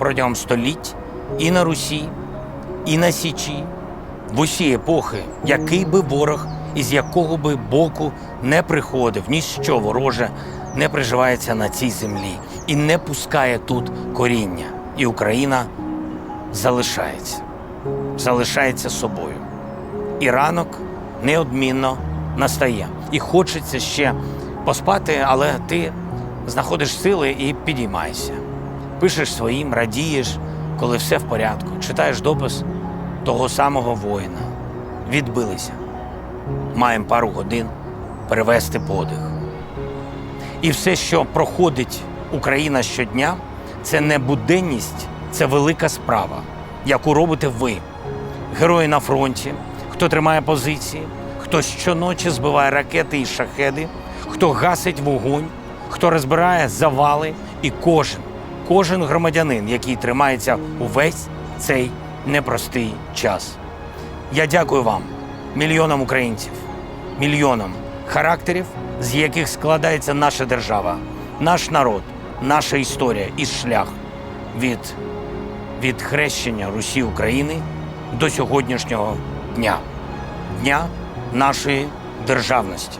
протягом століть і на Русі, і на Січі, в усі епохи, який би ворог із якого би боку не приходив, ніщо вороже не приживається на цій землі і не пускає тут коріння. І Україна залишається, залишається собою. І ранок неодмінно настає. І хочеться ще поспати, але ти знаходиш сили і підіймаєшся. Пишеш своїм, радієш, коли все в порядку. Читаєш допис того самого воїна. Відбилися. Маємо пару годин перевести подих. І все, що проходить Україна щодня, це не буденність, це велика справа, яку робите ви, герої на фронті, хто тримає позиції, хто щоночі збиває ракети і шахеди, хто гасить вогонь, хто розбирає завали, і кожен, кожен громадянин, який тримається увесь цей непростий час. Я дякую вам, мільйонам українців, мільйонам характерів, з яких складається наша держава, наш народ, наша історія і шлях від, від хрещення Русі України до сьогоднішнього дня, дня нашої державності.